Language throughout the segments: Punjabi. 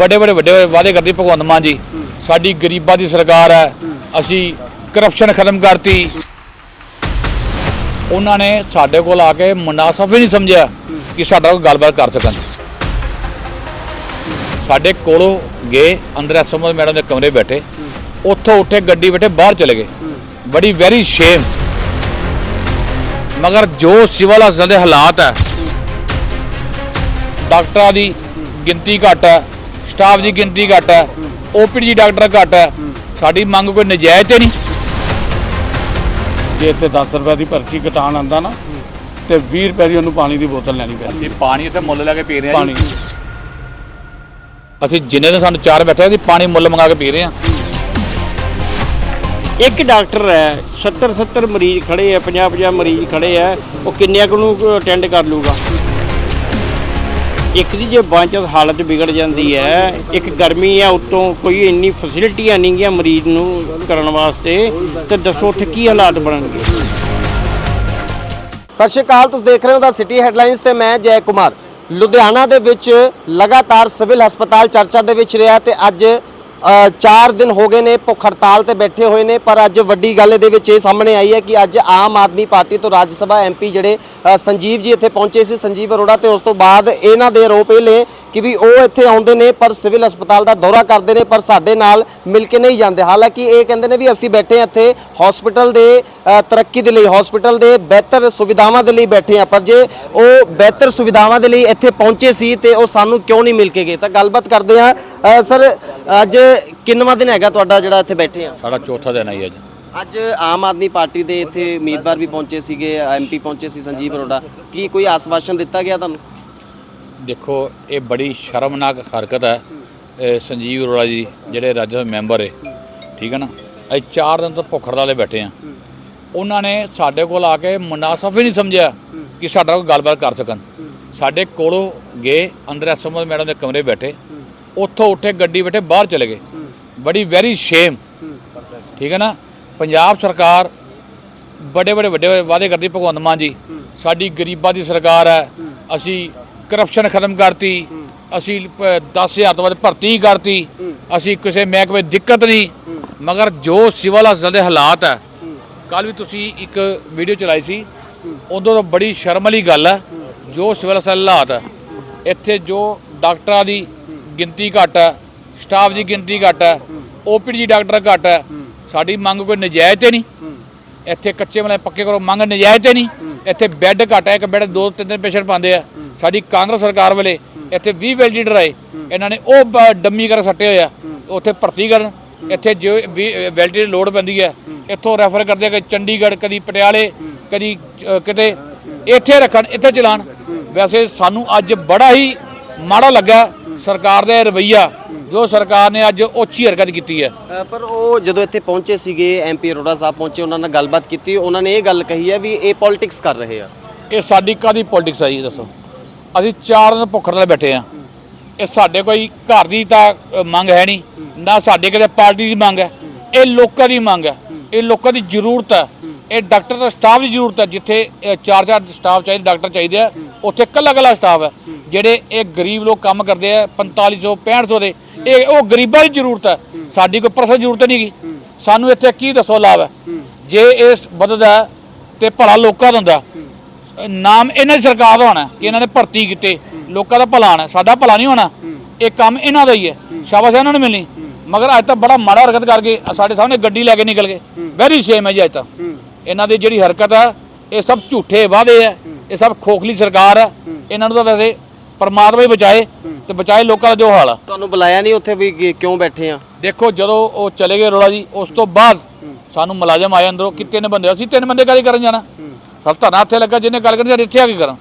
ਬੜੇ ਬੜੇ ਵੱਡੇ ਵਾਅਦੇ ਕਰਦੀ ਭਗਵੰਤ ਮਾਨ ਜੀ। ਸਾਡੀ ਗਰੀਬਾਂ ਦੀ ਸਰਕਾਰ ਹੈ। ਅਸੀਂ ਕਰਪਸ਼ਨ ਖਤਮ ਕਰਤੀ। ਉਹਨਾਂ ਨੇ ਸਾਡੇ ਕੋਲ ਆ ਕੇ ਮੁਨਾਸਬ ਹੀ ਨਹੀਂ ਸਮਝਿਆ ਕਿ ਸਾਡਾ ਕੋਈ ਗੱਲਬਾਤ ਕਰ ਸਕਣ। ਸਾਡੇ ਕੋਲੋਂ ਗਏ ਅੰਦਰ ਐਸਐਮਓ ਮੈਡਮ ਦੇ ਕਮਰੇ ਬੈਠੇ। ਉੱਥੋਂ ਉੱਠੇ ਗੱਡੀ ਬੈਠੇ ਬਾਹਰ ਚਲੇ ਗਏ। ਬੜੀ ਵੈਰੀ ਸ਼ੇਮ ਮਗਰ ਜੋ ਸਿਵਲ ਹਸਪਤਾਲ ਦੇ ਹਾਲਾਤ ਹੈ ਡਾਕਟਰਾਂ ਦੀ ਗਿਣਤੀ ਘੱਟ ਹੈ। ਸਟਾਫ ਦੀ ਗਿਣਤੀ ਘੱਟ ਹੈ ਓਪੀਡੀ ਡਾਕਟਰ ਘੱਟ ਹੈ। ਸਾਡੀ ਮੰਗ ਕੋਈ ਨਜਾਇਜ਼ ਤੇ ਨਹੀਂ। ਜੇ ਇੱਥੇ 10 ਰੁਪਏ ਦੀ ਪਰਚੀ ਕਟਾਣ ਆਂਦਾ ਨਾ ਤੇ 20 ਰੁਪਏ ਦੀ ਉਹਨੂੰ ਪਾਣੀ ਦੀ ਬੋਤਲ ਲੈਣੀ ਪੈਂਦੀ ਅਸੀਂ ਪਾਣੀ ਇੱਥੇ ਮੁੱਲ ਲੈ ਕੇ ਪੀ ਰਹੇ ਪਾਣੀ। ਅਸੀਂ ਜਿੰਨੇ ਦਿਨ ਸਾਨੂੰ ਚਾਰ ਬੈਠੇ ਅਸੀਂ ਪਾਣੀ ਮੁੱਲ ਮੰਗਾ ਕੇ ਪੀ ਰਹੇ ਹਾਂ। ਇੱਕ ਡਾਕਟਰ ਹੈ 70 70 ਮਰੀਜ਼ ਖੜੇ ਆ 50 50 ਮਰੀਜ਼ ਖੜੇ ਆ ਉਹ ਕਿੰਨਿਆਂ ਕੁ ਨੂੰ ਅਟੈਂਡ ਕਰ ਲੂਗਾ ਇੱਕ ਦੀ ਜੇ ਬਾਂਚ ਹਾਲਤ ਵਿਗੜ ਜਾਂਦੀ ਹੈ, ਇੱਕ ਗਰਮੀ ਹੈ ਉੱਤੋਂ ਕੋਈ ਇੰਨੀ ਫੈਸਿਲਿਟੀਆਂ ਨਹੀਂ ਗਿਆ ਮਰੀਜ਼ ਨੂੰ ਕਰਨ ਵਾਸਤੇ, ਤੇ ਦੱਸੋ ਉੱਥੇ ਕੀ ਹਾਲਾਤ ਬਣਨਗੇ? ਸਤਿ ਸ਼੍ਰੀ ਅਕਾਲ, ਤੁਸੀਂ ਦੇਖ ਰਹੇ ਹੋ ਦਾ ਸਿਟੀ ਹੈਡਲਾਈਨਸ ਤੇ ਮੈਂ ਜੈ ਕੁਮਾਰ। ਲੁਧਿਆਣਾ ਦੇ ਵਿੱਚ ਲਗਾਤਾਰ ਸਿਵਲ ਹਸਪਤਾਲ ਚਰਚਾ ਦੇ ਵਿੱਚ ਰਿਹਾ ਤੇ ਅੱਜ 4 ਦਿਨ ਹੋ ਗਏ ਨੇ, ਭੁੱਖ ਹੜਤਾਲ ਤੇ ਬੈਠੇ ਹੋਏ ਨੇ, ਪਰ ਅੱਜ ਵੱਡੀ ਗੱਲ ਇਹਦੇ ਵਿੱਚ ਇਹ ਸਾਹਮਣੇ ਆਈ ਹੈ ਕਿ ਅੱਜ ਆਮ ਆਦਮੀ ਪਾਰਟੀ ਤੋਂ ਰਾਜ ਸਭਾ ਐਮਪੀ ਜਿਹੜੇ ਸੰਜੀਵ ਜੀ ਇੱਥੇ ਪਹੁੰਚੇ ਸੀ, ਸੰਜੀਵ ਅਰੋੜਾ, ਤੇ ਉਸ ਤੋਂ ਬਾਅਦ ਇਹਨਾਂ ਦੇ ਆਰੋਪ ਇਹ ਨੇ ਕਿ ਵੀ ਉਹ ਇੱਥੇ ਆਉਂਦੇ ਨੇ, ਪਰ ਸਿਵਲ ਹਸਪਤਾਲ ਦਾ ਦੌਰਾ ਕਰਦੇ ਨੇ, ਪਰ ਸਾਡੇ ਨਾਲ ਮਿਲ ਕੇ ਨਹੀਂ ਜਾਂਦੇ। ਹਾਲਾਂਕਿ ਇਹ ਕਹਿੰਦੇ ਨੇ ਵੀ ਅਸੀਂ ਬੈਠੇ ਹਾਂ ਇੱਥੇ ਹਸਪੀਟਲ ਦੇ ਤਰੱਕੀ ਦੇ ਲਈ ਹਸਪੀਟਲ ਦੇ ਬਿਹਤਰ ਸੁਵਿਧਾਵਾਂ ਦੇ ਲਈ ਬੈਠੇ ਹਾਂ, ਪਰ ਜੇ ਉਹ ਬਿਹਤਰ ਸੁਵਿਧਾਵਾਂ ਦੇ ਲਈ ਇੱਥੇ ਪਹੁੰਚੇ ਸੀ ਤੇ ਉਹ ਸਾਨੂੰ ਕਿਉਂ ਨਹੀਂ ਮਿਲ ਕੇ ਗਏ? ਤਾਂ ਗੱਲਬਾਤ ਕਰਦੇ ਹਾਂ ਸਰ, ਅੱਜ ਕਿੰਨਵਾਂ ਦਿਨ ਹੈਗਾ ਤੁਹਾਡਾ ਜਿਹੜਾ ਇੱਥੇ ਬੈਠੇ ਆ? ਸਾਡਾ ਚੌਥਾ ਦਿਨ ਆਈ ਅੱਜ। ਅੱਜ ਆਮ ਆਦਮੀ ਪਾਰਟੀ ਦੇ ਇੱਥੇ ਉਮੀਦਵਾਰ ਵੀ ਪਹੁੰਚੇ ਸੀਗੇ ਐਮਪੀ ਪਹੁੰਚੇ ਸੀ ਸੰਜੀਵ ਅਰੋੜਾ। ਕੀ ਕੋਈ ਆਸਵਾਸ਼ਨ ਦਿੱਤਾ ਗਿਆ ਤੁਹਾਨੂੰ? ਦੇਖੋ ਇਹ ਬੜੀ ਸ਼ਰਮਨਾਕ ਹਰਕਤ ਹੈ ਇਹ ਸੰਜੀਵ ਅਰੋੜਾ ਜੀ ਜਿਹੜੇ ਰਾਜ ਸਭਾ ਮੈਂਬਰ ਹੈ। ਠੀਕ ਹੈ ਨਾ? ਅਸੀਂ 4 ਦਿਨ ਤੋਂ ਭੁੱਖ ਹੜਤਾਲੇ ਬੈਠੇ ਆ ਉਹਨਾਂ ਨੇ ਸਾਡੇ ਕੋਲ ਆ ਕੇ ਮੁਨਾਸਬ ਹੀ ਨਹੀਂ ਸਮਝਿਆ ਕਿ ਸਾਡਾ ਕੋਈ ਗੱਲਬਾਤ ਕਰ ਸਕਣ। ਸਾਡੇ ਕੋਲੋਂ ਗਏ ਅੰਦਰ ਐਸਐਮਓ ਮੈਡਮ ਦੇ ਕਮਰੇ ਬੈਠੇ। ਉੱਥੋਂ ਉੱਠੇ ਗੱਡੀ ਬੈਠੇ ਬਾਹਰ ਚਲੇ ਗਏ। ਬੜੀ ਵੈਰੀ ਸ਼ੇਮ ਠੀਕ ਹੈ ਨਾ? ਪੰਜਾਬ ਸਰਕਾਰ ਬੜੇ ਬੜੇ ਵੱਡੇ ਵਾਅਦੇ ਕਰਦੀ ਭਗਵੰਤ ਮਾਨ ਜੀ। ਸਾਡੀ ਗਰੀਬਾਂ ਦੀ ਸਰਕਾਰ ਹੈ। ਅਸੀਂ ਕਰਪਸ਼ਨ ਖਤਮ ਕਰਤੀ। ਅਸੀਂ 10000 ਤੋਂ ਵੱਧ ਭਰਤੀ ਕਰਤੀ। ਅਸੀਂ ਕਿਸੇ ਮਹਿਕਮੇ ਦਿੱਕਤ ਨਹੀਂ। ਮਗਰ ਜੋ ਸਿਵਲ ਹਸਪਤਾਲ ਦੇ ਹਾਲਾਤ ਹੈ। ਕੱਲ ਵੀ ਤੁਸੀਂ ਇੱਕ ਵੀਡੀਓ ਚਲਾਈ ਸੀ। ਉਦੋਂ ਤੋਂ ਬੜੀ ਸ਼ਰਮ ਵਾਲੀ ਗੱਲ ਹੈ। ਜੋ ਸਿਵਲ ਹਸਪਤਾਲ ਹਾਲਾਤ ਹੈ। ਇੱਥੇ ਜੋ ਡਾਕਟਰਾਂ ਦੀ ਗਿਣਤੀ ਘੱਟ ਹੈ ਸਟਾਫ ਦੀ ਗਿਣਤੀ ਘੱਟ ਹੈ ਓਪੀਡੀ ਡਾਕਟਰ ਘੱਟ ਹੈ। ਸਾਡੀ ਮੰਗ ਕੋਈ ਨਜਾਇਜ਼ ਤੇ ਨਹੀਂ। ਇੱਥੇ ਕੱਚੇ ਵਾਲੇ ਪੱਕੇ ਕਰੋ ਮੰਗ ਨਜਾਇਜ਼ ਤੇ ਨਹੀਂ। ਇੱਥੇ ਬੈੱਡ ਘੱਟ ਹੈ ਇੱਕ ਬੈੱਡ ਦੋ ਤਿੰਨ ਤਿੰਨ ਪੇਸ਼ੈਂਟ ਪਾਉਂਦੇ ਆ। ਸਾਡੀ ਕਾਂਗਰਸ ਸਰਕਾਰ ਵੇਲੇ ਇੱਥੇ 20 ਵੈਲੀਡੇਟਰ ਆਏ। ਇਹਨਾਂ ਨੇ ਉਹ ਡੰਮੀ ਕਰ ਸੱਟੇ ਹੋਏ ਆ। ਉੱਥੇ ਭਰਤੀ ਕਰਨ। ਇੱਥੇ ਜੋ ਵੈਲੀਡੇਟਰ ਲੋਡ ਪੈਂਦੀ ਹੈ। ਇੱਥੋਂ ਰੈਫਰ ਕਰਦੇ ਆ ਕਿ ਚੰਡੀਗੜ੍ਹ ਕਦੀ ਪਟਿਆਲੇ ਕਦੀ ਕਿਤੇ। ਇੱਥੇ ਰੱਖਣ ਇੱਥੇ ਚਲਾਣ। ਵੈਸੇ ਸਾਨੂੰ ਅੱਜ ਬੜਾ ਹੀ ਮਾੜਾ ਲੱਗਾ ਸਰਕਾਰ ਦਾ ਇਹ ਰਵੱਈਆ ਜੋ ਸਰਕਾਰ ਨੇ ਅੱਜ ਉੱਚੀ ਹਰਕਤ ਕੀਤੀ ਹੈ। ਅ, ਪਰ ਉਹ ਜਦੋਂ ਇੱਥੇ ਪਹੁੰਚੇ ਸੀਗੇ ਐਮਪੀ ਅਰੋੜਾ ਸਾਹਿਬ ਪਹੁੰਚੇ ਉਹਨਾਂ ਨਾਲ ਗੱਲਬਾਤ ਕੀਤੀ ਉਹਨਾਂ ਨੇ ਇਹ ਗੱਲ ਕਹੀ ਹੈ ਵੀ ਇਹ ਪੋਲਿਟਿਕਸ ਕਰ ਰਹੇ ਆ। ਇਹ ਸਾਡੀ ਕਾਦੀ ਪੋਲਿਟਿਕਸ ਆ ਜੀ ਦੱਸੋ। ਅਸੀਂ ਚਾਰ ਦਿਨ ਭੁੱਖ ਹੜਤਾਲ ਬੈਠੇ ਆ ਇਹ ਸਾਡੇ ਕੋਈ ਘਰ ਦੀ ਤਾਂ ਅ, ਮੰਗ ਹੈ ਨਹੀਂ। ਨਾ ਸਾਡੇ ਕਿਤੇ ਪਾਰਟੀ ਦੀ ਮੰਗ ਹੈ। ਇਹ ਲੋਕਾਂ ਦੀ ਮੰਗ ਹੈ। ਇਹ ਲੋਕਾਂ ਦੀ ਜ਼ਰੂਰਤ ਹੈ। ਇਹ ਡਾਕਟਰ ਦਾ ਸਟਾਫ ਦੀ ਜ਼ਰੂਰਤ ਹੈ ਜਿੱਥੇ ਚਾਰ ਚਾਰ ਸਟਾਫ ਚਾਹੀਦੇ ਡਾਕਟਰ ਚਾਹੀਦੇ ਆ ਉੱਥੇ ਕੱਲਾ ਕੱਲਾ ਸਟਾਫ ਹੈ। ਜਿਹੜੇ ਇਹ ਗਰੀਬ ਲੋਕ ਕੰਮ ਕਰਦੇ ਆ 4500 6500 ਦੇ ਇਹ ਉਹ ਗਰੀਬਾਂ ਦੀ ਜ਼ਰੂਰਤ ਹੈ। ਸਾਡੀ ਕੋਈ ਪਰਸਨਲ ਜ਼ਰੂਰਤ ਨਹੀਂ ਗੀ ਸਾਨੂੰ ਇੱਥੇ ਕੀ ਦੱਸੋ ਲਾਭ ਹੈ? ਜੇ ਇਹ ਵੱਧਦਾ ਹੈ ਤੇ ਭਲਾ ਲੋਕਾਂ ਦਾ ਹੁੰਦਾ ਨਾਮ ਇਹਨਾਂ ਦੀ ਸਰਕਾਰ ਦਾ ਹੋਣਾ ਕਿ ਇਹਨਾਂ ਨੇ ਭਰਤੀ ਕੀਤੇ। ਲੋਕਾਂ ਦਾ ਭਲਾ ਹੋਣਾ ਸਾਡਾ ਭਲਾ ਨਹੀਂ ਹੋਣਾ। ਇਹ ਕੰਮ ਇਹਨਾਂ ਦਾ ਹੀ ਹੈ। ਸ਼ਾਬਾਸ਼ ਇਹਨਾਂ ਨੂੰ ਮਿਲਣੀ। ਮਗਰ ਅੱਜ ਤਾਂ ਬੜਾ ਮਾੜਾ ਹਰਕਤ ਕਰਕੇ ਸਾਡੇ ਸਾਹਮਣੇ ਗੱਡੀ ਲੈ ਕੇ ਨਿਕਲ ਗਏ। ਵੈਰੀ ਸ਼ੇਮ ਹੈ ਜੀ ਅੱਜ ਤਾਂ। ਇਹਨਾਂ ਦੀ ਜਿਹੜੀ ਹਰਕਤ ਹੈ ਇਹ ਸਭ ਝੂਠੇ ਵਾਅਦੇ ਹੈ ਇਹ ਸਭ ਖੋਖਲੀ ਸਰਕਾਰ ਹੈ ਇਹਨਾਂ ਨੂੰ ਤਾਂ ਵੈਸੇ ਪਰਮਾਤਮਾ ਹੀ ਬਚਾਏ ਤੇ ਬਚਾਏ ਲੋਕਾਂ ਦਾ ਜੋ ਹਾਲ ਆ। ਤੁਹਾਨੂੰ ਬੁਲਾਇਆ ਨਹੀਂ ਉੱਥੇ ਵੀ ਕਿਉਂ ਬੈਠੇ ਆ? ਦੇਖੋ ਜਦੋਂ ਉਹ ਚਲੇ ਗਏ ਰੋਲਾ ਜੀ ਉਸ ਤੋਂ ਬਾਅਦ ਸਾਨੂੰ ਮੁਲਾਜ਼ਮ ਆਏ ਅੰਦਰੋਂ ਕਿ ਤਿੰਨ ਬੰਦੇ ਅਸੀਂ ਤਿੰਨ ਬੰਦੇ ਕਾਹਦੀ ਕਰਨ ਜਾਣਾ? ਸਭ ਧਰਨਾ ਇੱਥੇ ਲੱਗਾ ਜਿਹਨੇ ਗੱਲ ਕਰਨੀ ਇੱਥੇ ਆ ਕੇ ਕਰਾਂ।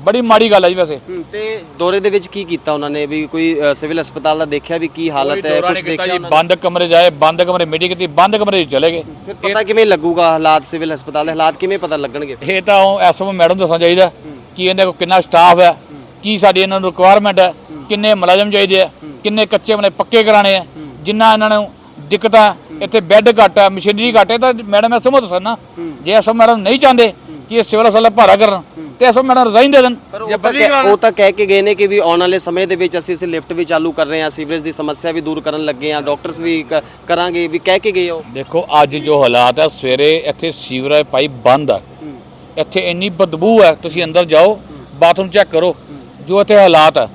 ਬੜੀ ਮਾੜੀ ਗੱਲ ਹੈ ਜੀ ਵੈਸੇ। ਤੇ ਦੌਰੇ ਦੇ ਵਿੱਚ ਕੀ ਕੀਤਾ ਉਹਨਾਂ ਨੇ? ਵੀ ਕੋਈ ਅ, ਸਿਵਲ ਹਸਪਤਾਲ ਦਾ ਦੇਖਿਆ ਵੀ ਕੀ ਹਾਲਤ ਹੈ ਕੁਝ ਦੇਖਿਆ ਜੀ। ਉਹਨਾਂ ਨੇ? ਬੰਦ ਕਮਰੇ ਜਾਏ ਬੰਦ ਕਮਰੇ ਮੀਟਿੰਗ ਕੀਤੀ ਬੰਦ ਕਮਰੇ 'ਚ ਚਲੇ ਗਏ। ਫਿਰ ਪਤਾ ਕਿਵੇਂ ਲੱਗੂਗਾ ਹਾਲਾਤ ਸਿਵਲ ਹਸਪਤਾਲ ਦੇ? ਹਾਲਾਤ ਕਿਵੇਂ ਪਤਾ ਲੱਗਣਗੇ? ਇਹ ਤਾਂ ਐਸਐਮ ਮੈਡਮ ਦੱਸਣਾ ਚਾਹੀਦਾ ਕਿ ਇਹਦੇ ਕੋਲ ਕਿੰਨਾ ਸਟਾਫ ਹੈ ਕੀ ਸਾਡੀ ਇਹਨਾਂ ਨੂੰ ਰਿਕੁਆਇਰਮੈਂਟ ਹੈ ਕਿੰਨੇ ਮੁਲਾਜ਼ਮ ਚਾਹੀਦੇ ਆ ਕਿੰਨੇ ਕੱਚੇ ਬਣੇ ਪੱਕੇ ਕਰਾਣੇ ਆ ਜਿੰਨਾ ਇਹਨਾਂ ਨੂੰ ਦਿੱਕਤਾਂ ਇੱਥੇ ਬੈੱਡ ਘੱਟ ਹੈ ਮਸ਼ੀਨਰੀ ਘੱਟ ਹੈ ਤਾਂ ਮੈਡਮ ਦੱਸਣ। ਨਾ ਜੇ ਐਸਐਮ ਮੈਡਮ ਨਹੀਂ ਚਾਹੁੰਦੇ ਕਿ ਇਹ ਸਿਵਲ ਹਸਪਤਾਲ ਭਾਰਾ ਕਰਨ ਤੇ ਐਸੋ ਮੈਡਮ ਰਿਜ਼ਾਈਨ ਦੇ ਦੇਣ। ਪਰ ਉਹ ਜਾਂ ਤਾਂ ਬਦਲੀ ਕਹਿ- ਕਰਾਉਣ ਉਹ ਤਾਂ ਕਹਿ ਕੇ ਗਏ ਨੇ ਕਿ ਵੀ ਆਉਣ ਵਾਲੇ ਸਮੇਂ ਦੇ ਵਿੱਚ ਅਸੀਂ ਇਸ ਲਿਫਟ ਵੀ ਚਾਲੂ ਕਰ ਰਹੇ ਹਾਂ ਸੀਵਰੇਜ ਦੀ ਸਮੱਸਿਆ ਵੀ ਦੂਰ ਕਰਨ ਲੱਗੇ ਹਾਂ ਡਾਕਟਰਸ ਵੀ ਕ- ਕਰਾਂਗੇ ਵੀ ਕਹਿ ਕੇ ਗਏ ਉਹ। ਦੇਖੋ ਅੱਜ ਜੋ ਹਾਲਾਤ ਹੈ ਸਵੇਰੇ ਇੱਥੇ ਸੀਵਰੇਜ ਪਾਈਪ ਬੰਦ ਹੈ ਇੱਥੇ ਇੰਨੀ ਬਦਬੂ ਹੈ ਤੁਸੀਂ ਅੰਦਰ ਜਾਓ ਬਾਥਰੂਮ ਚੈੱਕ ਕਰੋ ਜੋ ਇੱਥੇ ਹਾਲਾਤ ਹੈ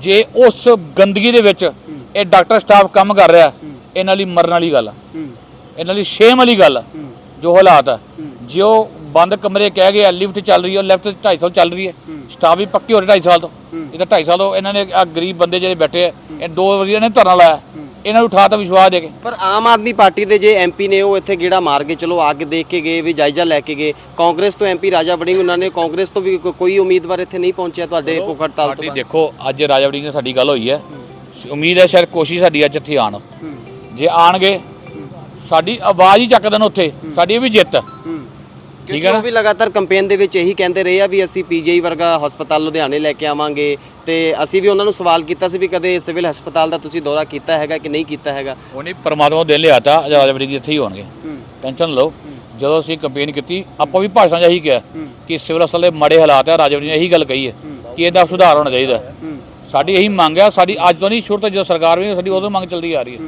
ਜੇ ਉਸ ਗੰਦਗੀ ਦੇ ਵਿੱਚ ਇਹ ਡਾਕਟਰ ਸਟਾਫ ਕੰਮ ਕਰ ਰਿਹਾ ਇਹਨਾਂ ਲਈ ਮਰਨ ਵਾਲੀ ਗੱਲ ਹੈ ਇਹਨਾਂ ਲਈ ਸ਼ੇਮ ਵਾਲੀ ਗੱਲ ਹੈ ਜੋ ਹਾਲਾਤ ਹੈ ਜੇ ਉਹ ਬੰਦ ਕਮਰੇ ਕਹਿ ਗਏ ਲਿਫਟ ਚੱਲ ਰਹੀ ਹੈ ਲੈਫਟ 250 ਚੱਲ ਰਹੀ ਹੈ। ਸਟਾਫ ਵੀ ਪੱਕੇ ਹੋ ਰਹੇ 2.5 ਸਾਲ ਤੋਂ। ਇਹ ਤਾਂ 2.5 ਸਾਲ ਤੋਂ ਇਹਨਾਂ ਨੇ ਆ ਗਰੀਬ ਬੰਦੇ ਜਿਹੜੇ ਬੈਠੇ ਆ ਇਹ ਦੋ ਵਾਰੀ ਇਹਨੇ ਧਰਨਾ ਲਾਇਆ। ਇਹਨਾਂ ਨੂੰ ਉਠਾ ਤਾ ਵਿਸ਼ਵਾਸ ਦੇ ਕੇ। ਪਰ ਆਮ ਆਦਮੀ ਪਾਰਟੀ ਦੇ ਜੇ ਐਮਪੀ ਨੇ ਉਹ ਇੱਥੇ ਗੇੜਾ ਮਾਰ ਕੇ ਚਲੋ ਆ ਕੇ ਦੇਖ ਕੇ ਗਏ ਵੀ ਜਾਇਜ਼ਾ ਲੈ ਕੇ ਗਏ। ਕਾਂਗਰਸ ਤੋਂ ਐਮਪੀ ਰਾਜਾ ਵੜਿੰਗ ਉਹਨਾਂ ਨੇ ਕਾਂਗਰਸ ਤੋਂ ਵੀ ਕੋਈ ਉਮੀਦਵਾਰ ਇੱਥੇ ਨਹੀਂ ਪਹੁੰਚਿਆ ਤੁਹਾਡੇ ਭੁੱਖ ਹੜਤਾਲ ਤੋਂ ਬਾਅਦ। ਦੇਖੋ ਅੱਜ ਰਾਜਾ ਵੜਿੰਗ ਨਾਲ ਸਾਡੀ ਗੱਲ ਹੋਈ ਹੈ। ਉਮੀਦ ਹੈ ਸ਼ਾਇਦ ਕੋਸ਼ਿਸ਼ ਸਾਡੀ ਅੱਜ ਇੱਥੇ ਆਣ ਜੇ ਆਣਗੇ ਸਾਡੀ ਆਵਾਜ਼ ਹੀ ਚੱਕ ਦੇਣ ਉੱਥੇ। ਸਾਡੀ ਇਹ ਵੀ ਜਿੱਤ। ਠੀਕ ਹੈ ਨਾ? ਉਹ ਵੀ ਲਗਾਤਾਰ ਕੈਂਪੇਨ ਦੇ ਵਿੱਚ ਇਹੀ ਕਹਿੰਦੇ ਰਹੇ ਆ ਵੀ ਅਸੀਂ ਪੀਜੀਆਈ ਵਰਗਾ ਹਸਪਤਾਲ ਲੁਧਿਆਣੇ ਲੈ ਕੇ ਆਵਾਂਗੇ ਤੇ ਅਸੀਂ ਵੀ ਉਹਨਾਂ ਨੂੰ ਸਵਾਲ ਕੀਤਾ ਸੀ ਵੀ ਕਦੇ ਸਿਵਲ ਹਸਪਤਾਲ ਦਾ ਤੁਸੀਂ ਦੌਰਾ ਕੀਤਾ ਹੈਗਾ ਕਿ ਨਹੀਂ ਕੀਤਾ ਹੈਗਾ? ਉਹ ਨਹੀਂ ਪਰਮਾਤਮਾ ਦੇ ਲਿਆ ਤਾ ਅੱਜ ਰਾਜਾ ਵੜਿੰਗ ਇੱਥੇ ਹੀ ਹੋਣਗੇ। ਟੈਨਸ਼ਨ ਲਓ। ਜਦੋਂ ਅਸੀਂ ਕੰਪੇਨ ਕੀਤੀ ਆਪਾਂ ਵੀ ਭਾਸ਼ਾ 'ਚ ਇਹੀ ਕਿਹਾ ਕਿ ਸਿਵਲ ਹਸਪਤਾਲ ਦੇ ਮਾੜੇ ਹਾਲਾਤ ਹੈ ਰਾਜਾ ਵੜਿੰਗ ਨੇ ਇਹੀ ਗੱਲ ਕਹੀ ਹੈ ਕਿ ਇਹਦਾ ਸੁਧਾਰ ਹੋਣਾ ਚਾਹੀਦਾ। ਸਾਡੀ ਇਹੀ ਮੰਗ ਹੈ ਸਾਡੀ ਅੱਜ ਤੋਂ ਨਹੀਂ ਸ਼ੁਰੂ ਤੋਂ ਜਦੋਂ ਸਰਕਾਰ ਵੀ ਸਾਡੀ ਉਦੋਂ ਮੰਗ ਚੱਲਦੀ ਆ ਰਹੀ ਹੈ।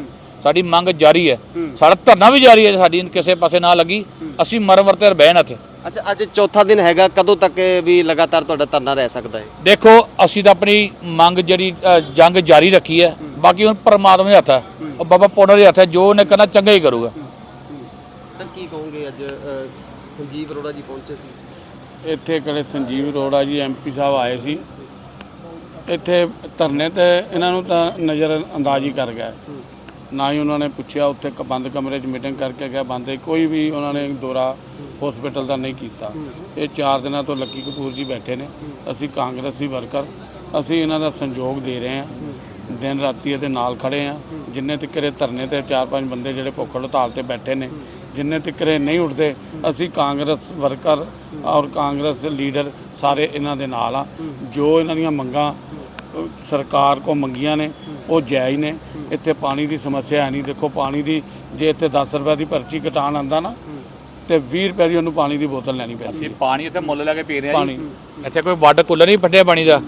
ਸਾਡੀ ਮੰਗ ਜਾਰੀ ਹੈ। ਸਾਡਾ ਧਰਨਾ ਵੀ ਜਾਰੀ ਹੈ ਸਾਡੀ ਕਿਸੇ ਪਾਸੇ ਨਾ ਲੱਗੀ ਅਸੀਂ ਮਰ ਵਰਤੇ ਬਹਿਣ ਇੱਥੇ। ਅੱਛਾ ਅੱਜ ਚੌਥਾ ਦਿਨ ਹੈਗਾ ਕਦੋਂ ਤੱਕ ਵੀ ਲਗਾਤਾਰ ਤੁਹਾਡਾ ਧਰਨਾ ਰਹਿ ਸਕਦਾ ਹੈ? ਦੇਖੋ ਅਸੀਂ ਤਾਂ ਆਪਣੀ ਮੰਗ ਜਿਹੜੀ ਜੰਗ ਜਾਰੀ ਰੱਖੀ ਹੈ। ਬਾਕੀ ਹੁਣ ਪਰਮਾਤਮਾ ਦੇ ਹੱਥ ਹੈ ਉਹ ਬਾਬਾ ਪੌਣਾ ਦੇ ਹੱਥ ਹੈ ਜੋ ਉਹਨੇ ਕਰਨਾ ਚੰਗਾ ਹੀ ਕਰੂਗਾ। ਸਰ ਕੀ ਕਹੋਗੇ ਅੱਜ ਸੰਜੀਵ ਅਰੋੜਾ ਜੀ ਪਹੁੰਚੇ ਸੀ? ਇੱਥੇ ਕਦੇ ਸੰਜੀਵ ਅਰੋੜਾ ਜੀ ਐਮਪੀ ਸਾਹਿਬ ਆਏ ਸੀ। ਇੱਥੇ ਧਰਨੇ ਤੇ ਇਹਨਾਂ ਨੂੰ ਤਾਂ ਨਜ਼ਰ ਅੰਦਾਜ਼ੀ ਕਰ ਗਏ ਨਾ ਹੀ ਉਹਨਾਂ ਨੇ ਪੁੱਛਿਆ, ਉੱਥੇ ਕ- ਬੰਦ ਕਮਰੇ 'ਚ ਮੀਟਿੰਗ ਕਰਕੇ ਗਿਆ ਬੰਦੇ ਕੋਈ ਵੀ ਉਹਨਾਂ ਨੇ ਦੌਰਾ ਹਸਪੀਟਲ ਦਾ ਨਹੀਂ ਕੀਤਾ। ਇਹ 4 ਦਿਨਾਂ ਤੋਂ ਲੱਕੀ ਕਪੂਰ ਜੀ ਬੈਠੇ ਨੇ। ਅਸੀਂ ਕਾਂਗਰਸੀ ਵਰਕਰ, ਅਸੀਂ ਇਹਨਾਂ ਦਾ ਸੰਯੋਗ ਦੇ ਰਹੇ ਹਾਂ। ਦਿਨ ਰਾਤੀ ਇਹਦੇ ਨਾਲ ਖੜੇ ਹਾਂ। ਜਿੰਨੇ ਤੱਕ ਇਹ ਧਰਨੇ ਤੇ ਚਾਰ ਪੰਜ ਬੰਦੇ ਜਿਹੜੇ ਭੁੱਖ ਹੜਤਾਲ ਤੇ ਬੈਠੇ ਨੇ, ਜਿੰਨੇ ਤੱਕ ਇਹ ਨਹੀਂ ਉੱਠਦੇ, ਅਸੀਂ ਕਾਂਗਰਸ ਵਰਕਰ ਔਰ ਕਾਂਗਰਸ ਲੀਡਰ ਸਾਰੇ ਇਹਨਾਂ ਦੇ ਨਾਲ ਆ ਜੋ ਇਹਨਾਂ ਦੀਆਂ ਮੰਗਾਂ ਸਰਕਾਰ ਕੋ ਮੰਗੀਆਂ ਨੇ ਉਹ ਜਾਇਜ਼ ਨੇ। ਇੱਥੇ ਪਾਣੀ ਦੀ ਸਮੱਸਿਆ ਹੈ ਨਹੀਂ। ਦੇਖੋ ਪਾਣੀ ਦੀ ਜੇ ਇੱਥੇ 10 ਰੁਪਏ ਦੀ ਪਰਚੀ ਕਟਾਣ ਆਂਦਾ ਨਾ ਤੇ 20 ਰੁਪਏ ਦੀ ਉਹਨੂੰ ਪਾਣੀ ਦੀ ਬੋਤਲ ਲੈਣੀ ਪੈਂਦੀ ਅਸੀਂ ਹੈ। ਪਾਣੀ ਇੱਥੇ ਮੁੱਲ ਲੈ ਕੇ ਪੀ ਰਹੇ ਪਾਣੀ। ਇੱਥੇ ਕੋਈ ਵਾਟਰ ਕੂਲਰ ਨਹੀਂ ਫੱਟਿਆ ਪਾਣੀ ਦਾ?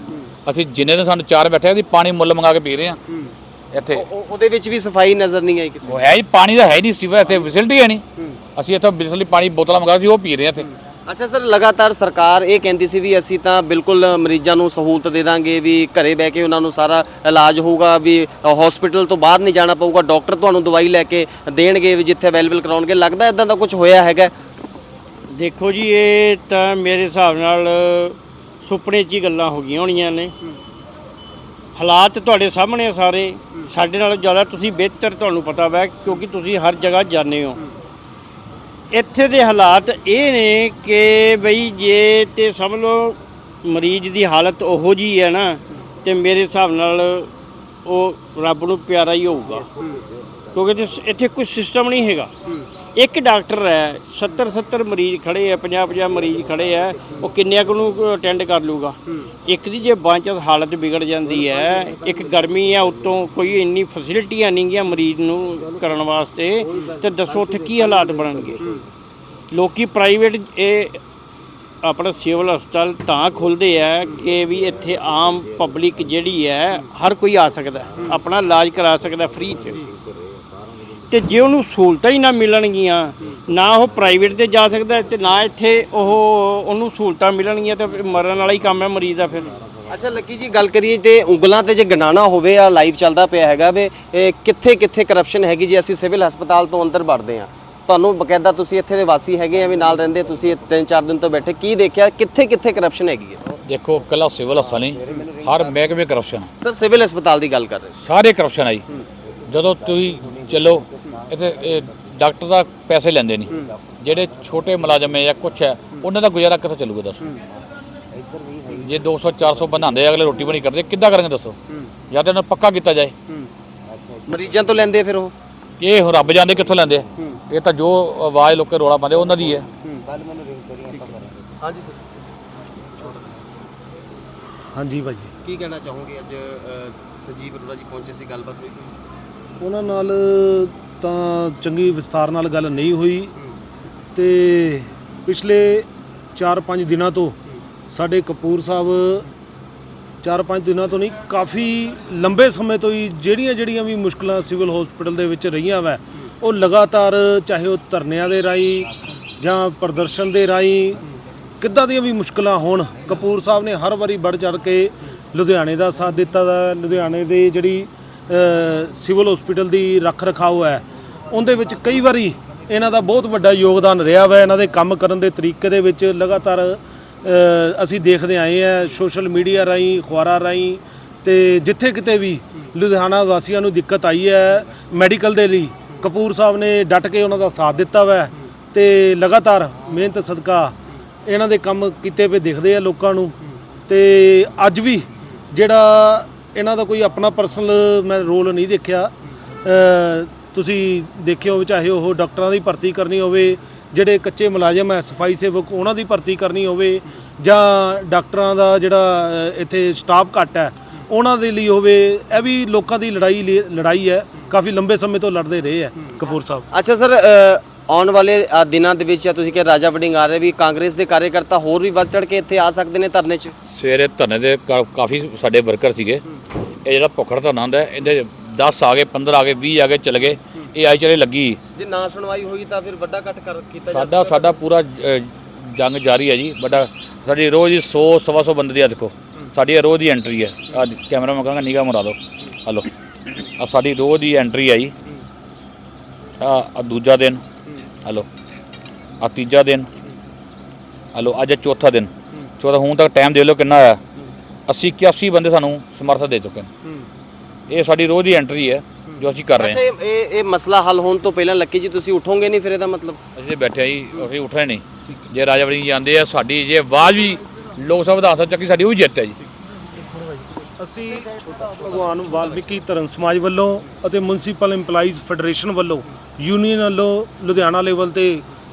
ਅਸੀਂ ਜਿੰਨੇ ਦਿਨ ਸਾਨੂੰ ਚਾਰ ਬੈਠੇ ਅਸੀਂ ਪਾਣੀ ਮੁੱਲ ਮੰਗਾ ਕੇ ਪੀ ਰਹੇ ਹਾਂ। ਇੱਥੇ। ਉਹ- ਉਹਦੇ ਵਿੱਚ ਵੀ ਸਫ਼ਾਈ ਨਜ਼ਰ ਨਹੀਂ ਆਈ ਕਿਤੇ। ਉਹ ਹੈ ਹੀ ਪਾਣੀ ਦਾ ਹੈ ਨਹੀਂ ਸਿਵਾ ਇੱਥੇ ਫੈਸਿਲਿਟੀ ਹੈ ਨਹੀਂ। ਅਸੀਂ ਇੱਥੇ ਬਿਸਲੀ ਪਾਣੀ ਬੋਤਲਾਂ ਮੰਗਾ ਕੇ ਉਹ ਪੀ ਰਹੇ ਹਾਂ ਇੱਥੇ। ਅੱਛਾ ਸਰ, ਲਗਾਤਾਰ ਸਰਕਾਰ ਇਹ ਕਹਿੰਦੀ ਸੀ ਵੀ ਅਸੀਂ ਤਾਂ ਬਿਲਕੁਲ ਮਰੀਜ਼ਾਂ ਨੂੰ ਸਹੂਲਤ ਦੇ ਦਾਂਗੇ, ਵੀ ਘਰੇ ਬਹਿ ਕੇ ਉਹਨਾਂ ਨੂੰ ਸਾਰਾ ਇਲਾਜ ਹੋਊਗਾ, ਵੀ ਹਸਪੀਟਲ ਤੋਂ ਬਾਹਰ ਨਹੀਂ ਜਾਣਾ ਪਊਗਾ ਡਾਕਟਰ ਤੁਹਾਨੂੰ ਦਵਾਈ ਲੈ ਕੇ ਦੇਣਗੇ, ਵੀ ਜਿੱਥੇ ਅਵੇਲੇਬਲ ਕਰਾਉਣਗੇ। ਲੱਗਦਾ ਇਦਾਂ ਦਾ ਕੁਝ ਹੋਇਆ ਹੈਗਾ? ਦੇਖੋ ਜੀ, ਇਹ ਤਾਂ ਮੇਰੇ ਹਿਸਾਬ ਨਾਲ ਸੁਪਨੇ 'ਚ ਹੀ ਗੱਲਾਂ ਹੋ ਗਈਆਂ ਹੋਣੀਆਂ ਨੇ। ਹਾਲਾਤ ਤੁਹਾਡੇ ਸਾਹਮਣੇ ਆ ਸਾਰੇ। ਸਾਡੇ ਨਾਲੋਂ ਜ਼ਿਆਦਾ ਤੁਸੀਂ ਬਿਹਤਰ ਤੁਹਾਨੂੰ ਪਤਾ ਵੈ, ਕਿਉਂਕਿ ਤੁਸੀਂ ਹਰ ਜਗ੍ਹਾ ਜਾਂਦੇ ਹੋ। ਇੱਥੇ ਦੇ ਹਾਲਾਤ ਇਹ ਨੇ ਕਿ ਬਈ ਜੇ ਤੇ ਸਮਝ ਲਓ ਮਰੀਜ਼ ਦੀ ਹਾਲਤ ਉਹੋ ਜੀ ਹੈ ਨਾ, ਤੇ ਮੇਰੇ ਹਿਸਾਬ ਨਾਲ ਉਹ ਰੱਬ ਨੂੰ ਪਿਆਰਾ ਹੀ ਹੋਊਗਾ। ਕਿਉਂਕਿ ਇੱਥੇ- ਇੱਥੇ ਕੋਈ ਸਿਸਟਮ ਨਹੀਂ ਹੈਗਾ। ਇੱਕ ਡਾਕਟਰ ਹੈ 70 70 ਮਰੀਜ਼ ਖੜੇ ਆ 50 50 ਮਰੀਜ਼ ਖੜੇ ਆ ਉਹ ਕਿੰਨਿਆਂ ਕੁ ਨੂੰ ਅਟੈਂਡ ਕਰ ਲੂਗਾ? ਇੱਕ ਦੀ ਜੇ ਬਾਂਚ ਹਾਲਤ ਵਿਗੜ ਜਾਂਦੀ ਹੈ ਇੱਕ ਗਰਮੀ ਆ ਉਤੋਂ ਕੋਈ ਇੰਨੀ ਫੈਸਿਲਿਟੀਆਂ ਨਹੀਂ ਗਿਆ ਮਰੀਜ਼ ਨੂੰ ਕਰਨ ਵਾਸਤੇ ਤੇ ਦੱਸੋ ਉੱਥੇ ਕੀ ਹਾਲਾਤ ਬਣਨਗੇ? ਲੋਕੀ ਪ੍ਰਾਈਵੇਟ ਇਹ ਆਪਣਾ ਸਿਵਲ ਹਸਪਤਾਲ ਤਾਂ ਖੁੱਲਦੇ ਆ ਕਿ ਵੀ ਇੱਥੇ ਆਮ ਪਬਲਿਕ ਜਿਹੜੀ ਹੈ ਹਰ ਕੋਈ ਆ ਸਕਦਾ ਹੈ, ਆਪਣਾ ਇਲਾਜ ਕਰਾ ਸਕਦਾ ਫ੍ਰੀ ਚ। ਤੇ ਜੇ ਉਹਨੂੰ ਸਹੂਲਤਾਂ ਹੀ ਨਾ ਮਿਲਣਗੀਆਂ ਨਾ ਉਹ ਪ੍ਰਾਈਵੇਟ ਤੇ ਜਾ ਸਕਦਾ ਤੇ ਨਾ ਇੱਥੇ ਉਹ ਉਹਨੂੰ ਸਹੂਲਤਾਂ ਮਿਲਣਗੀਆਂ ਤਾਂ ਮਰਨ ਵਾਲਾ ਹੀ ਕੰਮ ਹੈ ਮਰੀਜ਼ ਦਾ ਫਿਰ। ਅੱਛਾ ਲੱਕੀ ਜੀ ਗੱਲ ਕਰੀਏ ਤੇ ਉਂਗਲਾਂ ਤੇ ਜੇ ਗਣਾਣਾ ਹੋਵੇ ਆ ਲਾਈਵ ਚੱਲਦਾ ਪਿਆ ਹੈਗਾ ਵੇ ਇਹ ਕਿੱਥੇ ਕਿੱਥੇ ਕਰਪਸ਼ਨ ਹੈਗੀ ਜੇ ਅਸੀਂ ਸਿਵਲ ਹਸਪਤਾਲ ਤੋਂ ਅੰਦਰ ਵੜਦੇ ਆ ਤੁਹਾਨੂੰ ਬਕਾਇਦਾ ਤੁਸੀਂ ਇੱਥੇ ਦੇ ਵਾਸੀ ਹੈਗੇ ਆ ਵੀ ਨਾਲ ਰਹਿੰਦੇ ਤੁਸੀਂ ਤਿੰਨ ਚਾਰ ਦਿਨ ਤੋਂ ਬੈਠੇ ਕੀ ਦੇਖਿਆ ਕਿੱਥੇ ਕਿੱਥੇ ਕਰਪਸ਼ਨ ਹੈਗੀ ਹੈ? ਦੇਖੋ ਕੱਲਾ ਸਿਵਲ ਹਸਪਤਾਲ ਨਹੀਂ ਹਰ ਮਹਿਕਮੇ ਕਰਪਸ਼ਨ ਸਰ ਸਿਵਲ ਹਸਪਤਾਲ ਦੀ ਗੱਲ ਕਰ ਰਹੇ ਸਾਰੇ ਕਰਪਸ਼ਨ ਆਈ ਜਦੋਂ ਤੁਸੀਂ ਚੱਲੋ ਇੱਥੇ ਇਹ ਡਾਕਟਰ ਦਾ ਪੈਸੇ ਲੈਂਦੇ ਨਹੀਂ। ਜਿਹੜੇ ਛੋਟੇ ਮੁਲਾਜ਼ਮ ਹੈ ਜਾਂ ਕੁਛ ਹੈ ਉਹਨਾਂ ਦਾ ਗੁਜ਼ਾਰਾ ਕਿੱਥੇ ਚੱਲੂਗਾ ਦੱਸੋ? ਜੇ 200 400 ਬਣਾਉਂਦੇ ਅਗਲੇ ਰੋਟੀ ਬਣੀ ਕਰਦੇ ਕਿੱਦਾਂ ਕਰਨਗੇ ਦੱਸੋ? ਜਾਂ ਤਾਂ ਇਹਨਾਂ ਨੂੰ ਪੱਕਾ ਕੀਤਾ ਜਾਏ। ਮਰੀਜ਼ਾਂ ਤੋਂ ਲੈਂਦੇ ਫਿਰ ਉਹ? ਇਹ ਰੱਬ ਜਾਣਦੇ ਕਿੱਥੋਂ ਲੈਂਦੇ ਆ। ਇਹ ਤਾਂ ਜੋ ਆਵਾਜ਼ ਲੋਕੇ ਰੋਲਾ ਪਾਉਂਦੇ ਉਹਨਾਂ ਦੀ ਹੈ। ਹਾਂਜੀ ਸਰ। ਹਾਂਜੀ ਭਾਜੀ। ਕੀ ਕਹਿਣਾ ਚਾਹੋਗੇ ਅੱਜ ਸੰਜੀਵ ਅਰੋੜਾ ਜੀ ਪਹੁੰਚੇ ਸੀ ਗੱਲਬਾਤ ਹੋਈ? ਉਹਨਾਂ ਨਾਲ ਤਾਂ ਚੰਗੀ ਵਿਸਤਾਰ ਨਾਲ ਗੱਲ ਨਹੀਂ ਹੋਈ ਤੇ ਪਿਛਲੇ 4-5 ਦਿਨਾਂ ਤੋਂ ਸਾਡੇ ਕਪੂਰ ਸਾਹਿਬ 4-5 ਦਿਨਾਂ ਤੋਂ ਨਹੀਂ, ਕਾਫੀ ਲੰਬੇ ਸਮੇਂ ਤੋਂ ਹੀ ਜਿਹੜੀਆਂ ਜਿਹੜੀਆਂ ਵੀ ਮੁਸ਼ਕਲਾਂ ਸਿਵਲ ਹਸਪੀਟਲ ਦੇ ਵਿੱਚ ਰਹੀਆਂ ਵੈ, ਉਹ ਲਗਾਤਾਰ ਚਾਹੇ ਉਹ ਧਰਨਿਆਂ ਦੇ ਰਾਹੀਂ ਜਾਂ ਪ੍ਰਦਰਸ਼ਨ ਦੇ ਰਾਹੀਂ ਕਿੱਦਾਂ ਦੀਆਂ ਵੀ ਮੁਸ਼ਕਲਾਂ ਹੋਣ, ਕਪੂਰ ਸਾਹਿਬ ਨੇ ਹਰ ਵਾਰੀ ਵੱਧ ਚੜ ਕੇ ਲੁਧਿਆਣੇ ਦਾ ਸਾਥ ਦਿੱਤਾ ਦਾ, ਲੁਧਿਆਣੇ ਦੇ ਜਿਹੜੀ ਸਿਵਲ ਹਸਪੀਟਲ ਦੀ ਰੱਖ ਰਖਾਓ ਹੈ। ਉਹਦੇ ਵਿੱਚ ਕਈ ਵਾਰੀ ਇਹਨਾਂ ਦਾ ਬਹੁਤ ਵੱਡਾ ਯੋਗਦਾਨ ਰਿਹਾ ਵਾ, ਇਹਨਾਂ ਦੇ ਕੰਮ ਕਰਨ ਦੇ ਤਰੀਕੇ ਦੇ ਵਿੱਚ ਲਗਾਤਾਰ ਅਸੀਂ ਦੇਖਦੇ ਆਏ ਆ ਸੋਸ਼ਲ ਮੀਡੀਆ ਰਾਹੀਂ, ਅਖਬਾਰਾਂ ਰਾਹੀਂ ਤੇ ਜਿੱਥੇ ਕਿਤੇ ਵੀ ਲੁਧਿਆਣਾ ਵਾਸੀਆਂ ਨੂੰ ਦਿੱਕਤ ਆਈ ਹੈ, ਮੈਡੀਕਲ ਦੇ ਲਈ ਕਪੂਰ ਸਾਹਿਬ ਨੇ ਡਟ ਕੇ ਉਹਨਾਂ ਦਾ ਸਾਥ ਦਿੱਤਾ ਵਾ ਤੇ ਲਗਾਤਾਰ ਮਿਹਨਤ ਸਦਕਾ ਇਹਨਾਂ ਦੇ ਕੰਮ ਕੀਤੇ ਪਏ ਦਿਖਦੇ ਆ ਲੋਕਾਂ ਨੂੰ ਤੇ ਅੱਜ ਵੀ ਜਿਹੜਾ ਇਹਨਾਂ ਦਾ ਕੋਈ ਆਪਣਾ ਪਰਸਨਲ ਮੈਂ ਰੋਲ ਨਹੀਂ ਦੇਖਿਆ। ਤੁਸੀਂ ਦੇਖਿਓ ਚਾਹੇ ਉਹ ਡਾਕਟਰਾਂ ਦੀ ਭਰਤੀ ਕਰਨੀ ਹੋਵੇ ਜਿਹੜੇ ਕੱਚੇ ਮੁਲਾਜ਼ਮ ਹੈ ਸਫ਼ਾਈ ਸੇਵਕ ਉਹਨਾਂ ਦੀ ਭਰਤੀ ਕਰਨੀ ਹੋਵੇ ਜਾਂ ਡਾਕਟਰਾਂ ਦਾ ਜਿਹੜਾ ਇੱਥੇ ਸਟਾਫ ਘੱਟ ਹੈ ਉਹਨਾਂ ਦੇ ਲਈ ਹੋਵੇ ਇਹ ਵੀ ਲੋਕਾਂ ਦੀ ਲੜਾਈ ਲੜਾਈ ਹੈ ਕਾਫੀ ਲੰਬੇ ਸਮੇਂ ਤੋਂ ਲੜਦੇ ਰਹੇ ਹੈ। ਕਪੂਰ ਸਾਹਿਬ। ਅੱਛਾ ਸਰ ਆਉਣ ਵਾਲੇ ਅ, ਦਿਨਾਂ ਦੇ ਵਿੱਚ ਜਾਂ ਤੁਸੀਂ ਕਿ ਰਾਜਾ ਵੜਿੰਗ ਆ ਰਹੇ ਵੀ ਕਾਂਗਰਸ ਦੇ ਕਾਰਜਕਰਤਾ ਹੋਰ ਵੀ ਵੱਧ ਚੜ ਕੇ ਇੱਥੇ ਆ ਸਕਦੇ ਨੇ ਧਰਨੇ 'ਚ? ਸਵੇਰੇ ਧਰਨੇ ਦੇ ਕਾ- ਕਾਫੀ ਸਾਡੇ ਵਰਕਰ ਸੀਗੇ। ਇਹ ਜਿਹੜਾ ਭੁੱਖੜ ਧਰਨਾ ਹੁੰਦਾ ਹੈ, ਇਹਦੇ 10 ਆ ਗਏ 15 ਆ ਗਏ 20 ਆ ਗਏ ਚਲੇ ਗਏ। ਇਹ ਆਈ ਚਲੇ ਲੱਗੀ। ਜੇ ਨਾ ਸੁਣਵਾਈ ਹੋਈ ਤਾਂ ਫਿਰ ਵੱਡਾ ਕੱਟ ਕਰ ਕੀਤਾ ਸਾਡਾ ਸਾਡਾ ਪੂਰਾ ਜ- ਜੰਗ ਜਾਰੀ ਹੈ ਜੀ। ਬੜਾ ਸਾਡੀ ਰੋਜ਼ ਦੀ 100 ਸਵਾ ਸੌ ਬੰਦੇ ਦੀ ਆ ਦੇਖੋ। ਸਾਡੀ ਇਹ ਰੋਜ਼ ਦੀ ਐਂਟਰੀ ਹੈ। ਆ ਕੈਮਰਾ ਮੈਂ ਕਹਾਂਗਾ ਨਿਗਾਹ ਮਰਾ ਦਿਓ। ਹਲੋ। ਆ ਸਾਡੀ ਰੋਜ਼ ਦੀ ਐਂਟਰੀ ਆ ਜੀ। ਆ ਦੂਜਾ ਦਿਨ। ਹਲੋ। ਆ ਤੀਜਾ ਦਿਨ। ਹਲੋ ਅੱਜ ਚੌਥਾ ਦਿਨ। ਚੌਥਾ ਹੁਣ ਤੱਕ ਟਾਈਮ ਦੇ ਲਓ ਕਿੰਨਾ ਆਇਆ। 80 81 ਬੰਦੇ ਸਾਨੂੰ ਸਮਰਥਨ ਦੇ ਚੁੱਕੇ ਨੇ। ਇਹ ਸਾਡੀ ਰੋਜ਼ ਦੀ ਐਂਟਰੀ ਹੈ ਜੋ ਅਸੀਂ ਕਰ ਰਹੇ ਹਾਂ ਇਹ ਇਹ ਇਹ ਮਸਲਾ ਹੱਲ ਹੋਣ ਤੋਂ ਪਹਿਲਾਂ ਲੱਕੀ ਜੀ ਤੁਸੀਂ ਉਠੋਗੇ ਨਹੀਂ ਫਿਰ ਇਹਦਾ ਮਤਲਬ? ਅਸੀਂ ਬੈਠੇ ਆ ਜੀ ਅਸੀਂ ਉੱਠਣੇ ਨਹੀਂ। ਜੇ ਰਾਜਾ ਵੜਿੰਗ ਜੀ ਜਾਂਦੇ ਆ ਸਾਡੀ ਜੇ ਆਵਾਜ਼ ਵੀ ਲੋਕ ਸਭਾ ਵਿਧਾਨ ਸਭਾ ਚੱਕੀ ਸਾਡੀ ਉਹ ਜਿੱਤ ਹੈ ਜੀ। ਅਸੀਂ ਭਗਵਾਨ ਵਾਲਮੀਕੀ ਧਰਮ ਸਮਾਜ ਵੱਲੋਂ ਅਤੇ ਮਿਊਨਿਸਪਲ EMPLOYEES ਫੈਡਰੇਸ਼ਨ ਵੱਲੋਂ ਯੂਨੀਅਨ ਵੱਲੋਂ ਲੁਧਿਆਣਾ ਲੈਵਲ ਤੇ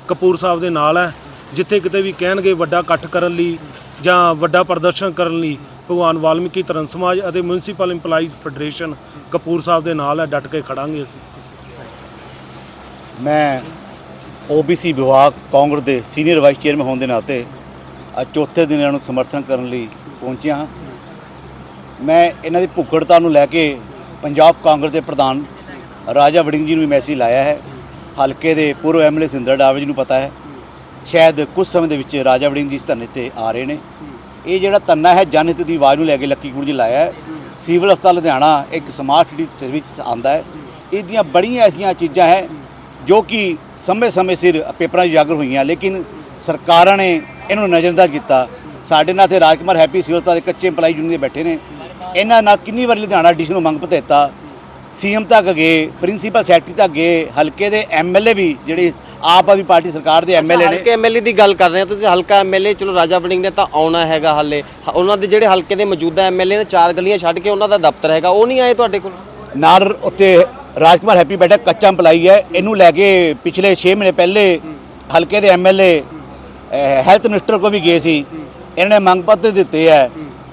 ਕਪੂਰ ਸਾਹਿਬ ਦੇ ਨਾਲ ਹੈ, ਜਿੱਥੇ ਕਿਤੇ ਵੀ ਕਹਿਣਗੇ ਵੱਡਾ ਇਕੱਠ ਕਰਨ ਲਈ ਜਾਂ ਵੱਡਾ ਪ੍ਰਦਰਸ਼ਨ ਕਰਨ ਲਈ ਭਗਵਾਨ ਵਾਲਮੀਕੀ ਧਰਮ ਸਮਾਜ ਅਤੇ municipal EMPLOYEES federation Kapoor Sahib ਦੇ ਨਾਲ ਹੈ, ਡਟ ਕੇ ਖੜਾਂਗੇ ਅਸੀਂ। ਮੈਂ ਓਬੀਸੀ ਵਿਭਾਗ ਕਾਂਗਰਸ ਦੇ ਸੀਨੀਅਰ ਵਾਈਸ ਚੇਅਰਮੈਨ ਹੋਣ ਦੇ ਨਾਤੇ ਅੱਜ ਚੌਥੇ ਦਿਨ ਇਹਨਾਂ ਨੂੰ ਸਮਰਥਨ ਕਰਨ ਲਈ ਪਹੁੰਚਿਆ ਹਾਂ। ਮੈਂ ਇਹਨਾਂ ਦੀ ਭੁੱਖੜਤਾ ਨੂੰ ਲੈ ਕੇ ਪੰਜਾਬ ਕਾਂਗਰਸ ਦੇ ਪ੍ਰਧਾਨ ਰਾਜਾ ਵੜਿੰਗ ਜੀ ਨੂੰ ਵੀ ਮੈਸੇਜ ਲਾਇਆ ਹੈ। ਹਲਕੇ ਦੇ ਪੂਰਵ ਐਮਐਲਏ ਸਿੰਦਰ ਡਾਵਰ ਜੀ ਨੂੰ ਪਤਾ ਹੈ। ਸ਼ਾਇਦ ਕੁਝ ਸਮੇਂ ਦੇ ਵਿੱਚ ਰਾਜਾ ਵੜਿੰਗ ਜੀ ਇਸ ਧਰਨੇ ਤੇ ਆ ਰਹੇ ਨੇ। ਇਹ ਜਿਹੜਾ ਧਰਨਾ ਹੈ, ਜਨਹਿਤ ਦੀ ਆਵਾਜ਼ ਨੂੰ ਲੈ ਕੇ ਲੱਕੀ ਜੀ ਲਾਇਆ ਹੈ। ਸਿਵਲ ਹਸਪਤਾਲ ਲੁਧਿਆਣਾ ਇੱਕ ਸਮਾਰਟ ਸਿਟੀ ਵਿੱਚ ਆਂਦਾ ਹੈ। ਇਹਦੀਆਂ ਬੜੀਆਂ ਐਸੀਆਂ ਚੀਜ਼ਾਂ ਹੈ ਜੋ ਕਿ ਸਮੇਂ-ਸਮੇਂ ਸਿਰ ਪੇਪਰਾਂ 'ਚ ਉਜਾਗਰ ਹੋਈਆਂ, ਲੇਕਿਨ ਸਰਕਾਰਾਂ ਨੇ ਇਹਨੂੰ ਨਜ਼ਰਅੰਦਾਜ਼ ਕੀਤਾ। ਸਾਡੇ ਨਾਲ ਇੱਥੇ ਰਾਜਕੁਮਾਰ ਹੈਪੀ ਸਿਵਲ ਹਸਪਤਾਲ ਦੇ ਕੱਚੇ EMPLOYEE ਯੂਨੀਅਨ ਦੇ ਬੈਠੇ ਨੇ। ਇਹਨਾਂ ਨਾਲ ਕਿੰਨੀ ਵਾਰੀ ਲੁਧਿਆਣਾ ਡੀਸੀ ਨੂੰ ਮੰਗ ਪਤੇਤਾ ਸੀਐਮ ਤੱਕ ਗਏ ਪ੍ਰਿੰਸੀਪਲ ਸੈਕਟਰੀ ਤੱਕ ਗਏ ਹਲਕੇ ਦੇ ਐਮਐਲਏ ਵੀ ਜਿਹੜੇ ਆਪ ਆਦਮੀ ਪਾਰਟੀ ਸਰਕਾਰ ਦੇ ਐਮਐਲਏ ਨੇ। ਹਲਕੇ ਐਮਐਲਏ ਦੀ ਗੱਲ ਕਰ ਰਹੇ ਹੋ ਤੁਸੀਂ ਹਲਕਾ ਐਮਐਲਏ ਚਲੋ ਰਾਜਾ ਵੜਿੰਗ ਨੇ ਤਾਂ ਆਉਣਾ ਹੈਗਾ ਹਾਲੇ। ਉਹਨਾਂ ਦੇ ਜਿਹੜੇ ਹਲਕੇ ਦੇ ਮੌਜੂਦਾ ਐਮਐਲਏ ਨੇ ਚਾਰ ਗਲੀਆਂ ਛੱਡ ਕੇ ਉਹਨਾਂ ਦਾ ਦਫ਼ਤਰ ਹੈਗਾ ਉਹ ਨਹੀਂ ਆਏ ਤੁਹਾਡੇ ਕੋਲ? ਨਾਲ ਉੱਤੇ ਰਾਜਕੁਮਾਰ ਹੈਪੀ ਬੈਠਾ ਕੱਚਾ employee ਹੈ ਇਹਨੂੰ ਲੈ ਕੇ ਪਿਛਲੇ 6 ਮਹੀਨੇ ਪਹਿਲੇ ਹਲਕੇ ਦੇ ਐਮਐਲਏ ਹੈਲਥ ਮਿਨਿਸਟਰ ਕੋ ਵੀ ਗਏ ਸੀ। ਇਹਨਾਂ ਨੇ ਮੰਗ ਪੱਤਰ ਦਿੱਤੇ ਹੈ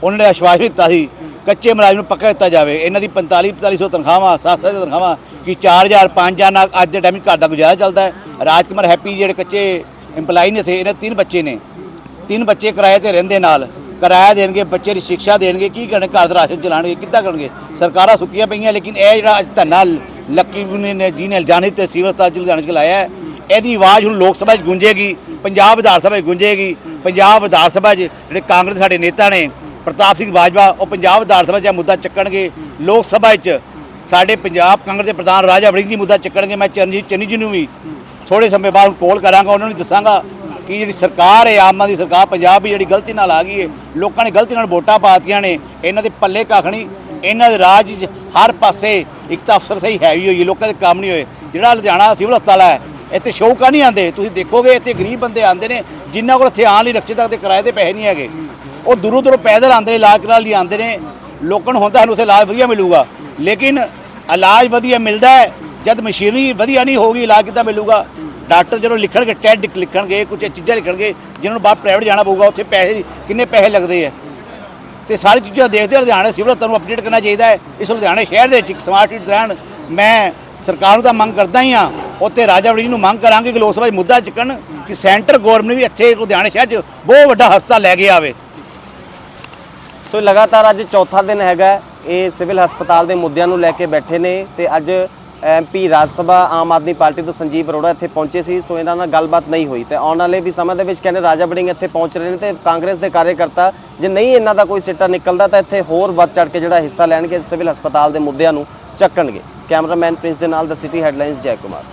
ਉਹਨਾਂ ਨੇ ਆਸ਼ਵਾਸਨ ਦਿੱਤਾ ਸੀ ਕੱਚੇ ਮੁਲਾਜ਼ਮ ਨੂੰ ਪੱਕਾ ਦਿੱਤਾ ਜਾਵੇ। ਇਹਨਾਂ ਦੀ 45 4500 ਤਨਖਾਹਾਂ 700 ਤਨਖਾਹਾਂ ਕਿ 4000 5000 ਨਾਲ ਅੱਜ ਦੇ ਟਾਈਮ ਘਰ ਦਾ ਗੁਜ਼ਾਰਾ ਚੱਲਦਾ ਹੈ। ਰਾਜਕੁਮਾਰ ਹੈਪੀ ਜਿਹੜੇ ਕੱਚੇ EMPLOYEE ਨੇ ਥੇ ਇਹਨਾਂ ਦੇ ਤਿੰਨ ਬੱਚੇ ਨੇ। ਤਿੰਨ ਬੱਚੇ ਕਿਰਾਏ ਤੇ ਰਹਿੰਦੇ ਨਾਲ। ਕਿਰਾਇਆ ਦੇਣਗੇ, ਬੱਚੇ ਦੀ ਸਿੱਖਿਆ ਦੇਣਗੇ, ਕੀ ਕਰਨਗੇ ਘਰ ਦਾ ਰਾਸ਼ਨ ਚਲਾਣਗੇ, ਕਿੱਦਾਂ ਕਰਨਗੇ? ਸਰਕਾਰਾਂ ਸੁੱਤੀਆਂ ਪਈਆਂ, ਲੇਕਿਨ ਇਹ ਜਿਹੜਾ ਅੱਜ ਧਰਨਾ ਲੱਕੀ ਨੇ ਨੇ, ਜਿਹਨੇ ਜਾਣੀ ਤੇ ਸਿਵਲ ਹਸਪਤਾਲ ਚ ਲੁਧਿਆਣੇ ਚ ਲਾਇਆ ਇਹਦੀ ਆਵਾਜ਼ ਹੁਣ ਲੋਕ ਸਭਾ 'ਚ ਗੂੰਜੇਗੀ, ਪੰਜਾਬ ਵਿਧਾਨ ਸਭਾ 'ਚ ਗੂੰਜੇਗੀ। ਪੰਜਾਬ ਵਿਧਾਨ ਸਭਾ 'ਚ ਜਿਹੜੇ ਕਾਂਗਰਸ ਸਾਡੇ ਨੇਤਾ ਨੇ ਪ੍ਰਤਾਪ ਸਿੰਘ ਬਾਜਵਾ, ਉਹ ਪੰਜਾਬ ਵਿਧਾਨ ਸਭਾ 'ਚ ਇਹ ਮੁੱਦਾ ਚੱਕਣਗੇ। ਲੋਕ ਸਭਾ 'ਚ ਸਾਡੇ ਪੰਜਾਬ ਕਾਂਗਰਸ ਦੇ ਪ੍ਰਧਾਨ ਰਾਜਾ ਵੜਿੰਗ ਜੀ ਮੁੱਦਾ ਚੱਕਣਗੇ। ਮੈਂ ਚਰਨਜੀਤ ਚੰਨੀ ਜੀ ਨੂੰ ਵੀ ਥੋੜੇ ਸਮੇਂ ਬਾਅਦ ਕੋਲ ਕਰਾਂਗਾ, ਉਹਨਾਂ ਨੂੰ ਦੱਸਾਂਗਾ ਕਿ ਜਿਹੜੀ ਸਰਕਾਰ ਹੈ, ਆਮ ਆਦਮੀ ਸਰਕਾਰ ਪੰਜਾਬ ਵੀ ਜਿਹੜੀ ਗਲਤੀ ਨਾਲ ਆ ਗਈ ਹੈ, ਲੋਕਾਂ ਨੇ ਗਲਤੀ ਨਾਲ ਵੋਟਾਂ ਪਾਤੀਆਂ ਨੇ, ਇਹਨਾਂ ਦੇ ਪੱਲੇ ਕੱਖ ਨਹੀਂ, ਇਹਨਾਂ ਦੇ ਰਾਜ 'ਚ ਹਰ ਪਾਸੇ ਇੱਕ ਤਾਂ ਅਫਸਰ ਸਹੀ ਹੈ ਹੀ ਹੋਈ, ਲੋਕਾਂ ਦੇ ਕੰਮ ਨਹੀਂ ਹੋਏ। ਜਿਹੜਾ ਲੁਧਿਆਣਾ ਸਿਵਲ ਹਸਪਤਾਲ ਹੈ, ਇੱਥੇ ਸ਼ੌਕਾ ਨਹੀਂ ਆਉਂਦੇ? ਤੁਸੀਂ ਦੇਖੋਗੇ, ਇੱਥੇ ਗਰੀਬ ਬੰਦੇ ਆਉਂਦੇ ਨੇ, ਜਿਨ੍ਹਾਂ ਕੋਲ ਇੱਥੇ ਆਉਣ ਲਈ ਰਕਸ਼ੇ ਤੱਕ ਦੇ ਕਿਰਾਏ ਦੇ ਪੈਸੇ ਨਹੀਂ ਹੈਗੇ। ਉਹ ਦੂਰੋਂ ਦੂਰੋਂ ਪੈਦਲ ਆਉਂਦੇ ਨੇ, ਇਲਾਜ ਕਰਾਉਣ ਲਈ ਆਉਂਦੇ ਨੇ। ਲੋਕਾਂ ਨੂੰ ਹੁੰਦਾ ਸਾਨੂੰ ਉੱਥੇ ਇਲਾਜ ਵਧੀਆ ਮਿਲੂਗਾ। ਲੇਕਿਨ ਇਲਾਜ ਵਧੀਆ ਮਿਲਦਾ ਹੈ, ਜਦ ਮਸ਼ੀਨਰੀ ਵਧੀਆ ਨਹੀਂ ਹੋਊਗੀ, ਇਲਾਜ ਕਿੱਦਾਂ ਮਿਲੂਗਾ? ਡਾਕਟਰ ਜਦੋਂ ਲਿਖਣਗੇ ਟੈਡ ਲਿਖਣਗੇ ਕੁਝ ਚੀਜ਼ਾਂ ਲਿਖਣਗੇ, ਜਿਨ੍ਹਾਂ ਨੂੰ ਬਾਹਰ ਪ੍ਰਾਈਵੇਟ ਜਾਣਾ ਪਊਗਾ, ਉੱਥੇ ਪੈਸੇ ਕਿੰਨੇ ਪੈਸੇ ਲੱਗਦੇ ਆ ਤੇ ਸਾਰੀ ਚੀਜ਼ਾਂ ਦੇਖਦੇ ਲੁਧਿਆਣਾ ਸਿਵਲ ਤੁਹਾਨੂੰ ਅਪਡੇਟ ਕਰਨਾ ਚਾਹੀਦਾ ਹੈ। ਇਸ ਲੁਧਿਆਣੇ ਸ਼ਹਿਰ ਦੇ ਵਿੱਚ ਇੱਕ ਸਮਾਰਟ ਸਿਟੀ ਰਹਿਣ, ਮੈਂ ਸਰਕਾਰ ਨੂੰ ਤਾਂ ਮੰਗ ਕਰਦਾ ਹੀ ਆ ਉੱਥੇ ਰਾਜਾ ਵੜਿੰਗ ਨੂੰ ਮੰਗ ਕਰਾਂਗੇ ਕਿ ਲੋਕ ਸਭਾ ਮੁੱਦਾ ਚੁੱਕਣ, ਕਿ ਸੈਂਟਰ ਗਵਰਨਮੈਂਟ ਵੀ ਇੱਥੇ ਲੁਧਿਆਣੇ ਸ਼ਹਿਰ 'ਚ ਬਹੁਤ ਵੱਡਾ ਹਸਪਤਾਲ ਲੈ ਕੇ ਆਵੇ। ਸੋ ਲਗਾਤਾਰ ਅੱਜ ਚੌਥਾ ਦਿਨ ਹੈਗਾ ਇਹ ਸਿਵਲ ਹਸਪਤਾਲ ਦੇ ਮੁੱਦਿਆਂ ਨੂੰ ਲੈ ਕੇ ਬੈਠੇ ਨੇ ਤੇ ਅੱਜ ਐਮਪੀ ਰਾਜ ਸਭਾ ਆਮ ਆਦਮੀ ਪਾਰਟੀ ਤੋਂ ਸੰਜੀਵ ਅਰੋੜਾ ਇੱਥੇ ਪਹੁੰਚੇ ਸੀ। ਸੋ ਇਹਨਾਂ ਨਾਲ ਗੱਲਬਾਤ ਨਹੀਂ ਹੋਈ ਤੇ ਆਉਣ ਵਾਲੇ ਵੀ ਸਮੇਂ ਦੇ ਵਿੱਚ ਕਹਿੰਦੇ ਰਾਜਾ ਬੜਿੰਗ ਇੱਥੇ ਪਹੁੰਚ ਰਹੇ ਨੇ ਤੇ ਕਾਂਗਰਸ ਦੇ ਕਾਰਜਕਰਤਾ ਜੇ ਨਹੀਂ ਇਹਨਾਂ ਦਾ ਕੋਈ ਸਿੱਟਾ ਨਿਕਲਦਾ ਤਾਂ ਇੱਥੇ ਹੋਰ ਵੱਧ ਚੜ ਕੇ ਜਿਹੜਾ ਹਿੱਸਾ ਲੈਣਗੇ ਸਿਵਲ ਹਸਪਤਾਲ ਦੇ ਮੁੱਦਿਆਂ ਨੂੰ ਚੱਕਣਗੇ। ਕੈਮਰਾਮੈਨ ਪ੍ਰਿੰਸ ਦੇ ਨਾਲ ਦ ਸਿਟੀ ਹੈਡਲਾਈਨਸ ਜੈ ਕੁਮਾਰ।